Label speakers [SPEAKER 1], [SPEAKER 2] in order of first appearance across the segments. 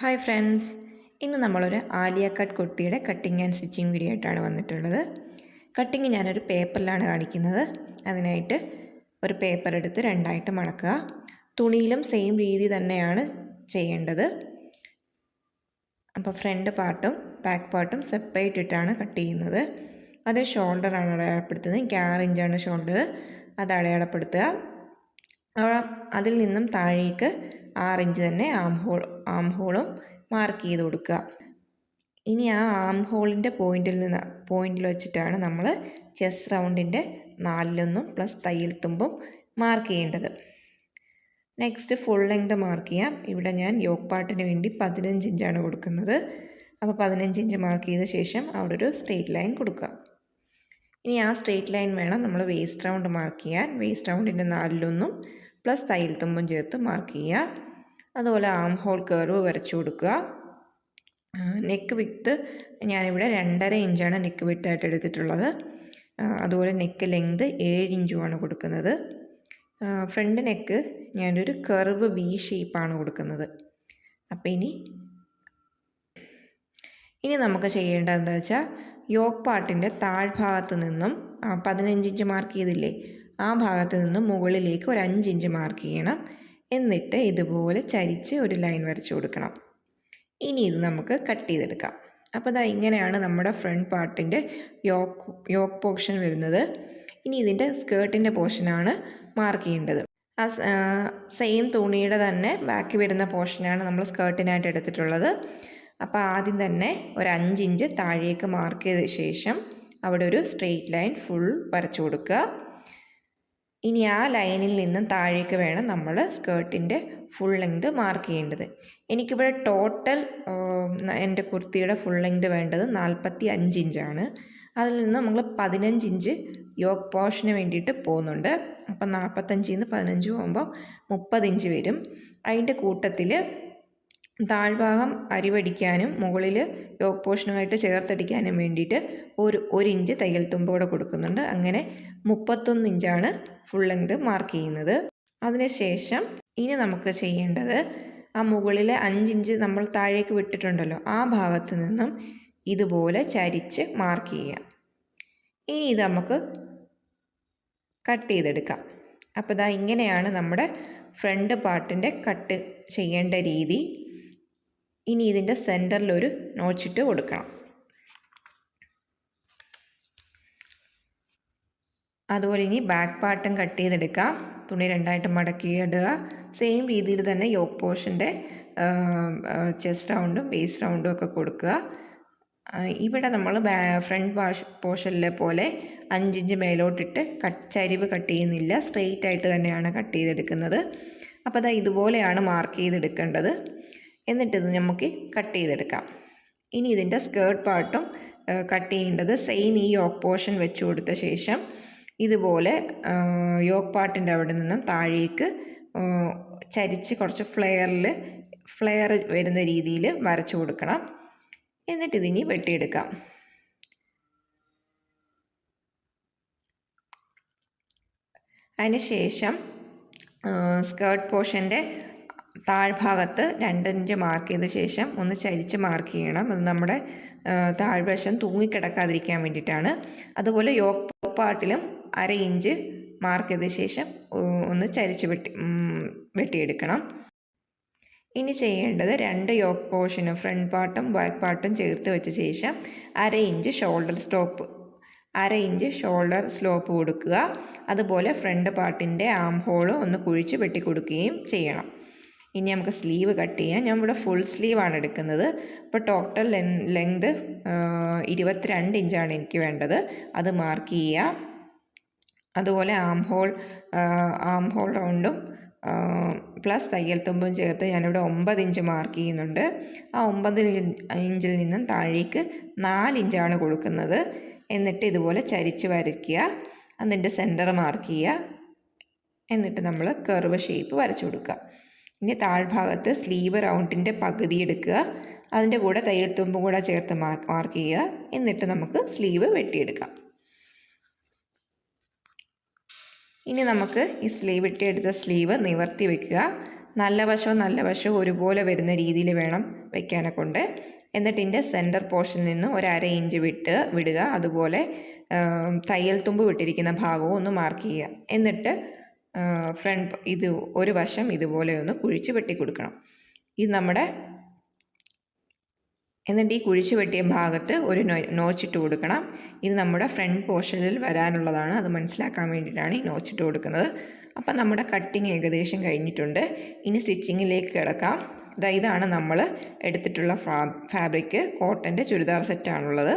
[SPEAKER 1] Hi friends ഇന്ന് നമ്മളൊരു Alia cut കുർത്തിയുടെ കട്ടിങ് ആൻഡ് സ്റ്റിച്ചിങ് വീഡിയോ ആയിട്ടാണ് വന്നിട്ടുള്ളത്. കട്ടിങ് ഞാനൊരു പേപ്പറിലാണ് കാണിക്കുന്നത്. അതിനായിട്ട് ഒരു പേപ്പർ എടുത്ത് രണ്ടായിട്ട് മടക്കുക. തുണിയിലും സെയിം രീതി തന്നെയാണ് ചെയ്യേണ്ടത്. അപ്പോൾ ഫ്രണ്ട് പാർട്ടും ബാക്ക് പാർട്ടും സെപ്പറേറ്റ് ഇട്ടാണ് കട്ട് ചെയ്യുന്നത്. അത് ഷോൾഡറാണ് അടയാളപ്പെടുത്തുന്നത്. എനിക്ക് ആറ് ഇഞ്ചാണ് ഷോൾഡർ അത് അടയാളപ്പെടുത്തുക. അതിൽ നിന്നും താഴേക്ക് ആറ് ഇഞ്ച് തന്നെ ആം ഹോൾ ആം ഹോളും മാർക്ക് ചെയ്ത് കൊടുക്കുക. ഇനി ആ ആം ഹോളിന്റെ പോയിന്റിൽ നിന്ന് പോയിന്റിൽ വെച്ചിട്ടാണ് നമ്മൾ ചെസ് റൗണ്ടിന്റെ നാലിലൊന്നും പ്ലസ് തയ്യൽ തുമ്പും മാർക്ക് ചെയ്യേണ്ടത്. നെക്സ്റ്റ് ഫുൾ ലെങ്ത് മാർക്ക് ചെയ്യാം. ഇവിടെ ഞാൻ യോഗ് പാട്ടിന് വേണ്ടി പതിനഞ്ച് ഇഞ്ചാണ് കൊടുക്കുന്നത്. അപ്പോൾ പതിനഞ്ച് ഇഞ്ച് മാർക്ക് ചെയ്ത ശേഷം അവിടെ ഒരു സ്ട്രെയിറ്റ് ലൈൻ കൊടുക്കുക. ഇനി ആ സ്ട്രെയിറ്റ് ലൈൻ വേണം നമ്മൾ വേസ്റ്റ് റൗണ്ട് മാർക്ക് ചെയ്യാൻ. വേസ്റ്റ് റൗണ്ടിന്റെ നാലിലൊന്നും പ്ലസ് തയ്യൽ തുമ്പും ചേർത്ത് മാർക്ക് ചെയ്യുക. അതുപോലെ ആം ഹോൾ കർവ് വരച്ചു കൊടുക്കുക. നെക്ക് വിത്ത് ഞാനിവിടെ രണ്ടര ഇഞ്ചാണ് നെക്ക് വിത്തായിട്ട് എടുത്തിട്ടുള്ളത്. അതുപോലെ നെക്ക് ലെങ്ത് ഏഴ് ഇഞ്ചുമാണ് കൊടുക്കുന്നത്. ഫ്രണ്ട് നെക്ക് ഞാനൊരു കർവ് വി ഷേപ്പാണ് കൊടുക്കുന്നത്. അപ്പോൾ ഇനി ഇനി നമുക്ക് ചെയ്യേണ്ടത് എന്താ വെച്ചാൽ യോഗ് പാർട്ടിന്റെ താഴ്ഭാഗത്ത് നിന്നും പതിനഞ്ച് ഇഞ്ച് മാർക്ക് ചെയ്തില്ലേ ആ ഭാഗത്ത് നിന്നും മുകളിലേക്ക് ഒരു അഞ്ച് ഇഞ്ച് മാർക്ക് ചെയ്യണം. എന്നിട്ട് ഇതുപോലെ ചരിച്ച് ഒരു ലൈൻ വരച്ചു കൊടുക്കണം. ഇനി ഇത് നമുക്ക് കട്ട് ചെയ്തെടുക്കാം. അപ്പോൾ ഇതാ ഇങ്ങനെയാണ് നമ്മുടെ ഫ്രണ്ട് പാർട്ടിന്റെ യോക്ക് യോക്ക് പോർഷൻ വരുന്നത്. ഇനി ഇതിന്റെ സ്കേർട്ടിന്റെ പോർഷനാണ് മാർക്ക് ചെയ്യേണ്ടത്. ആ സെയിം തുണിയുടെ തന്നെ ബാക്കി വരുന്ന പോർഷനാണ് നമ്മൾ സ്കേർട്ടിനായിട്ട് എടുത്തിട്ടുള്ളത്. അപ്പോൾ ആദ്യം തന്നെ ഒരു അഞ്ച് ഇഞ്ച് താഴേക്ക് മാർക്ക് ചെയ്ത ശേഷം അവിടെ ഒരു സ്ട്രെയിറ്റ് ലൈൻ ഫുൾ വരച്ചു കൊടുക്കുക. ഇനി ആ ലൈനിൽ നിന്നും താഴേക്ക് വേണം നമ്മൾ സ്കേർട്ടിന്റെ ഫുൾ ലെങ്ത് മാർക്ക് ചെയ്യേണ്ടത്. എനിക്കിവിടെ ടോട്ടൽ എന്റെ കുർത്തിയുടെ ഫുൾ ലെങ്ത് വേണ്ടത് നാൽപ്പത്തി അഞ്ച് ഇഞ്ചാണ്. അതിൽ നിന്ന് നമ്മൾ പതിനഞ്ച് ഇഞ്ച് യോഗ് പോർഷന് വേണ്ടിയിട്ട് പോകുന്നുണ്ട്. അപ്പം നാൽപ്പത്തഞ്ചിൽ നിന്ന് പതിനഞ്ച് പോകുമ്പോൾ മുപ്പത് ഇഞ്ച് വരും. അതിന്റെ കൂട്ടത്തിൽ താഴ്ഭാഗം അരിവടിക്കാനും മുകളിൽ യോഗ് പോർഷനുമായിട്ട് ചേർത്തടിക്കാനും വേണ്ടിയിട്ട് ഒരു ഒരു ഇഞ്ച് തയ്യൽ തുമ്പ് കൂടെ കൊടുക്കുന്നുണ്ട്. അങ്ങനെ മുപ്പത്തൊന്ന് ഇഞ്ചാണ് ഫുൾ ലെങ്ത് മാർക്ക് ചെയ്യുന്നത്. അതിനുശേഷം ഇനി നമുക്ക് ചെയ്യേണ്ടത് ആ മുകളിലെ അഞ്ചിഞ്ച് നമ്മൾ താഴേക്ക് വിട്ടിട്ടുണ്ടല്ലോ ആ ഭാഗത്ത് നിന്നും ഇതുപോലെ ചരിച്ച് മാർക്ക് ചെയ്യാം ഇനി ഇത് നമുക്ക് കട്ട് ചെയ്തെടുക്കാം. അപ്പോൾ ഇതാ ഇങ്ങനെയാണ് നമ്മുടെ ഫ്രണ്ട് പാർട്ടിന്റെ കട്ട് ചെയ്യേണ്ട രീതി. ഇനി ഇതിന്റെ സെന്ററിൽ ഒരു നോച്ചിട്ട് കൊടുക്കണം. അതുപോലെ ഇനി ബാക്ക് പാർട്ടും കട്ട് ചെയ്തെടുക്കാം തുണി രണ്ടായിട്ട് മടക്കി ഇടുക. സെയിം രീതിയിൽ തന്നെ യോക്ക് പോർഷന്റെ ചെസ്റ്റ് റൗണ്ടും ബേസ് റൗണ്ടും ഒക്കെ കൊടുക്കുക. ഇവിടെ നമ്മൾ ഫ്രണ്ട് വാഷ് പോർഷനിലെ പോലെ അഞ്ചിഞ്ച് മേലോട്ടിട്ട് കട്ട് ചരിവ് കട്ട് ചെയ്യുന്നില്ല. സ്ട്രെയിറ്റ് ആയിട്ട് തന്നെയാണ് കട്ട് ചെയ്തെടുക്കുന്നത്. അപ്പോൾ അതാ ഇതുപോലെയാണ് മാർക്ക് ചെയ്തെടുക്കേണ്ടത്. എന്നിട്ടിത് നമുക്ക് കട്ട് ചെയ്തെടുക്കാം. ഇനി ഇതിന്റെ സ്കേർട്ട് പാർട്ടും കട്ട് ചെയ്യേണ്ടത് സെയിം ഈ യോക്ക് പോർഷൻ വെച്ച് കൊടുത്ത ശേഷം ഇതുപോലെ യോക്ക് പാർട്ടിന്റെ അവിടെ നിന്നും താഴേക്ക് ചരിച്ച് കുറച്ച് ഫ്ലെയറിൽ ഫ്ലെയർ വരുന്ന രീതിയിൽ വരച്ചു കൊടുക്കണം. എന്നിട്ട് ഇതിനി വെട്ടിയെടുക്കാം. അതിന് ശേഷം സ്കേർട്ട് പോർഷന്റെ താഴ്ഭാഗത്ത് രണ്ടിഞ്ച് മാർക്ക് ചെയ്ത ശേഷം ഒന്ന് ചരിച്ച് മാർക്ക് ചെയ്യണം. അത് നമ്മുടെ താഴ്വശം തൂങ്ങിക്കിടക്കാതിരിക്കാൻ വേണ്ടിയിട്ടാണ്. അതുപോലെ യോക്ക് പാട്ടിലും അര ഇഞ്ച് മാർക്ക് ചെയ്ത ശേഷം ഒന്ന് ചരിച്ച് വെട്ടി വെട്ടിയെടുക്കണം. ഇനി ചെയ്യേണ്ടത് രണ്ട് യോക്ക് പോർഷനും ഫ്രണ്ട് പാർട്ടും ബാക്ക് പാർട്ടും ചേർത്ത് വെച്ച ശേഷം അര ഇഞ്ച് ഷോൾഡർ സ്റ്റോപ്പ് അര ഇഞ്ച് ഷോൾഡർ സ്ലോപ്പ് കൊടുക്കുക. അതുപോലെ ഫ്രണ്ട് പാർട്ടിന്റെ ആം ഹോൾ ഒന്ന് കുഴിച്ച് വെട്ടിക്കൊടുക്കുകയും ചെയ്യണം. ഇനി നമുക്ക് സ്ലീവ് കട്ട് ചെയ്യാം. ഞാൻ ഇവിടെ ഫുൾ സ്ലീവാണ് എടുക്കുന്നത്. അപ്പോൾ ടോട്ടൽ ലെങ്ത് ഇരുപത്തിരണ്ട് ഇഞ്ചാണ് എനിക്ക് വേണ്ടത്. അത് മാർക്ക് ചെയ്യുക അതുപോലെ ആം ഹോൾ ആം ഹോൾ റൗണ്ടും പ്ലസ് തയ്യൽ തുമ്പും ചേർത്ത് ഞാനിവിടെ ഒമ്പത് ഇഞ്ച് മാർക്ക് ചെയ്യുന്നുണ്ട്. ആ ഒമ്പത് ഇഞ്ചിൽ നിന്നും താഴേക്ക് നാല് ഇഞ്ചാണ് കൊടുക്കുന്നത്. എന്നിട്ട് ഇതുപോലെ ചരിച്ച് വരയ്ക്കുക. അതിന്റെ സെന്റർ മാർക്ക് ചെയ്യുക. എന്നിട്ട് നമ്മൾ കർവ് ഷേപ്പ് വരച്ചു കൊടുക്കുക. ഇനി താഴ്ഭാഗത്ത് സ്ലീവ് റൗണ്ടിന്റെ പകുതി എടുക്കുക. അതിന്റെ കൂടെ തയ്യൽ തുമ്പും കൂടെ ചേർത്ത് മാർക്ക് ചെയ്യുക. എന്നിട്ട് നമുക്ക് സ്ലീവ് വെട്ടിയെടുക്കാം. ഇനി നമുക്ക് ഈ സ്ലീവ് വെട്ടിയെടുത്ത സ്ലീവ് നിവർത്തി വെക്കുക. നല്ല വശവും നല്ല വശവും ഒരുപോലെ വരുന്ന രീതിയിൽ വേണം വെക്കാനെ കൊണ്ട്. എന്നിട്ട് ഇതിന്റെ സെന്റർ പോർഷനിൽ നിന്ന് ഒരു അര ഇഞ്ച് വിട്ട് വിടുക. അതുപോലെ തയ്യൽ തുമ്പ് വിട്ടിരിക്കുന്ന ഭാഗവും ഒന്ന് മാർക്ക് ചെയ്യുക. എന്നിട്ട് ഫ്രണ്ട് ഇത് ഒരു വശം ഇതുപോലെ ഒന്ന് കുഴിച്ച് വെട്ടി കൊടുക്കണം. ഇത് നമ്മുടെ എന്നിട്ട് ഈ കുഴിച്ച് വെട്ടിയ ഭാഗത്ത് ഒരു നോച്ചിട്ട് കൊടുക്കണം. ഇത് നമ്മുടെ ഫ്രണ്ട് പോർഷനിൽ വരാനുള്ളതാണ്. അത് മനസ്സിലാക്കാൻ വേണ്ടിയിട്ടാണ് ഈ നോച്ചിട്ട് കൊടുക്കുന്നത്. അപ്പം നമ്മുടെ കട്ടിങ് ഏകദേശം കഴിഞ്ഞിട്ടുണ്ട്. ഇനി സ്റ്റിച്ചിങ്ങിലേക്ക് കിടക്കാം. ഇതാ ഇതാണ് നമ്മൾ എടുത്തിട്ടുള്ള ഫാബ്രിക് കോട്ടന്റെ ചുരിദാർ സെറ്റാണുള്ളത്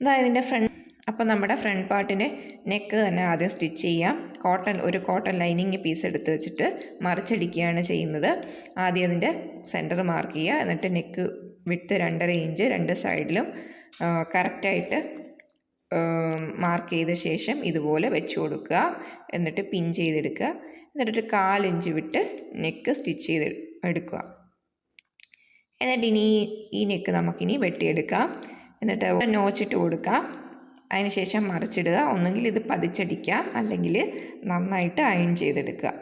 [SPEAKER 1] ഇതാ ഇതിന്റെ ഫ്രണ്ട് അപ്പം നമ്മുടെ ഫ്രണ്ട് പാർട്ടിന്റെ നെക്ക് തന്നെ ആദ്യം സ്റ്റിച്ച് ചെയ്യാം. കോട്ടൺ ഒരു കോട്ടൺ ലൈനിങ് പീസ് എടുത്ത് വെച്ചിട്ട് മറിച്ചടിക്കുകയാണ് ചെയ്യുന്നത്. ആദ്യം അതിന്റെ സെന്റർ മാർക്ക് ചെയ്യുക. എന്നിട്ട് നെക്ക് വിട്ട് രണ്ടര ഇഞ്ച് രണ്ട് സൈഡിലും കറക്റ്റായിട്ട് മാർക്ക് ചെയ്ത ശേഷം ഇതുപോലെ വെച്ച് കൊടുക്കുക. എന്നിട്ട് പിൻ ചെയ്തെടുക്കുക. എന്നിട്ടൊരു കാലിഞ്ച് വിട്ട് നെക്ക് സ്റ്റിച്ച് ചെയ്ത് എടുക്കുക. എന്നിട്ട് ഇനി ഈ നെക്ക് നമുക്കിനി വെട്ടിയെടുക്കാം. എന്നിട്ട് നോച്ചിട്ട് കൊടുക്കാം. അതിനുശേഷം മറിച്ചിടുക. ഒന്നുകിൽ ഇത് പതിച്ചടിക്കാം അല്ലെങ്കിൽ നന്നായിട്ട് അയൺ ചെയ്തെടുക്കുക.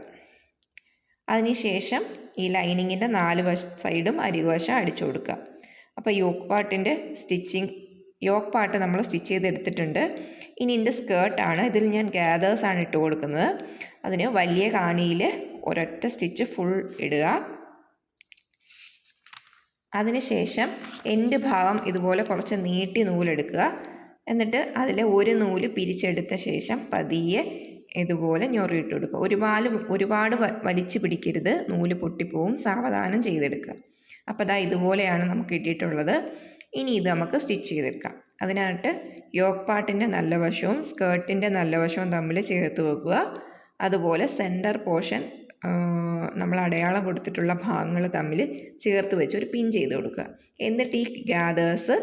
[SPEAKER 1] അതിനുശേഷം ഈ ലൈനിങ്ങിന്റെ നാല് വശ സൈഡും അരികുവശം അടിച്ചു കൊടുക്കുക. അപ്പോൾ യോക്ക് പാട്ടിന്റെ സ്റ്റിച്ചിങ് യോക്ക് പാട്ട് നമ്മൾ സ്റ്റിച്ച് ചെയ്തെടുത്തിട്ടുണ്ട്. ഇനി എന്റെ സ്കേർട്ടാണ് ഇതിൽ ഞാൻ ഗ്യാദേഴ്സാണ് ഇട്ട് കൊടുക്കുന്നത്. അതിന് വലിയ കാണിയിൽ ഒരൊറ്റ സ്റ്റിച്ച് ഫുൾ ഇടുക. അതിനുശേഷം എന്റെ ഭാഗം ഇതുപോലെ കുറച്ച് നീട്ടി നൂലെടുക്കുക. എന്നിട്ട് അതിൽ ഒരു നൂൽ പിരിച്ചെടുത്ത ശേഷം പതിയെ ഇതുപോലെ ഞൊറിയിട്ട് കൊടുക്കുക. ഒരുപാട് ഒരുപാട് വലിച്ചു പിടിക്കരുത്. നൂൽ പൊട്ടിപ്പോവും. സാവധാനം ചെയ്തെടുക്കുക. അപ്പോൾ അതാ ഇതുപോലെയാണ് നമുക്ക് കിട്ടിയിട്ടുള്ളത്. ഇനി ഇത് നമുക്ക് സ്റ്റിച്ച് ചെയ്തെടുക്കാം. അതിനായിട്ട് യോക്ക് പാട്ടിന്റെ നല്ല വശവും സ്കേർട്ടിന്റെ നല്ല വശവും തമ്മിൽ ചേർത്ത് വെക്കുക. അതുപോലെ സെന്റർ പോർഷൻ നമ്മൾ അടയാളം കൊടുത്തിട്ടുള്ള ഭാഗങ്ങൾ തമ്മിൽ ചേർത്ത് വെച്ച് ഒരു പിൻ ചെയ്ത് കൊടുക്കുക. എന്നിട്ട് ഈ ഗ്യാദേഴ്സ്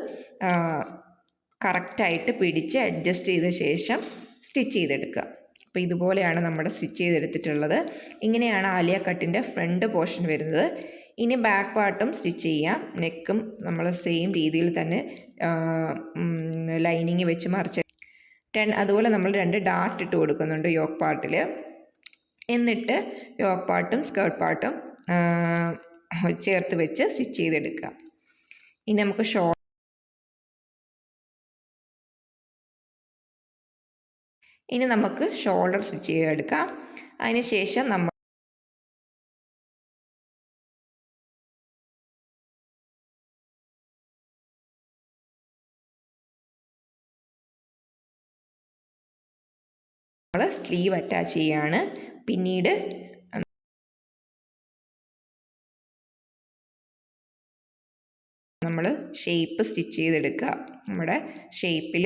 [SPEAKER 1] കറക്റ്റായിട്ട് പിടിച്ച് അഡ്ജസ്റ്റ് ചെയ്ത ശേഷം സ്റ്റിച്ച് ചെയ്തെടുക്കുക. അപ്പോൾ ഇതുപോലെയാണ് നമ്മുടെ സ്റ്റിച്ച് ചെയ്തെടുത്തിട്ടുള്ളത്. ഇങ്ങനെയാണ് ആലിയ കട്ടിന്റെ ഫ്രണ്ട് പോർഷൻ വരുന്നത്. ഇനി ബാക്ക് പാർട്ടും സ്റ്റിച്ച് ചെയ്യാം. നെക്കും നമ്മൾ സെയിം രീതിയിൽ തന്നെ ലൈനിങ് വെച്ച് മറിച്ച്. ടെൻ അതുപോലെ നമ്മൾ രണ്ട് ഡാർട്ട് ഇട്ട് കൊടുക്കുന്നുണ്ട് യോക്ക് പാർട്ടിൽ. എന്നിട്ട് യോക്ക് പാർട്ടും സ്കേർട്ട് പാർട്ടും ചേർത്ത് വെച്ച് സ്റ്റിച്ച് ചെയ്തെടുക്കുക. ഇനി നമുക്ക് ഷോ ഇനി നമുക്ക് ഷോൾഡർ സ്റ്റിച്ച് ചെയ്തെടുക്കാം. അതിനുശേഷം നമ്മൾ നമ്മൾ സ്ലീവ് അറ്റാച്ച് ചെയ്യാണ്. പിന്നീട് നമ്മൾ ഷേപ്പ് സ്റ്റിച്ച് ചെയ്തെടുക്കുക. നമ്മുടെ ഷേപ്പിൽ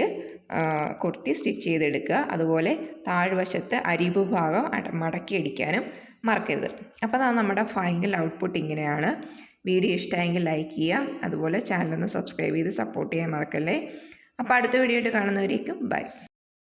[SPEAKER 1] കുർത്തി സ്റ്റിച്ച് ചെയ്തെടുക്കുക. അതുപോലെ താഴ്വശത്തെ അരിവ് ഭാഗം മടക്കി അടിക്കാനും മറക്കരുത്. അപ്പോൾ അതാണ് നമ്മുടെ ഫൈനൽ ഔട്ട്പുട്ട് ഇങ്ങനെയാണ്. വീഡിയോ ഇഷ്ടമായെങ്കിൽ ലൈക്ക് ചെയ്യുക. അതുപോലെ ചാനലൊന്ന് സബ്സ്ക്രൈബ് ചെയ്ത് സപ്പോർട്ട് ചെയ്യാൻ മറക്കല്ലേ. അപ്പോൾ അടുത്ത വീഡിയോ ആയിട്ട് കാണുന്നവരേക്കും ബൈ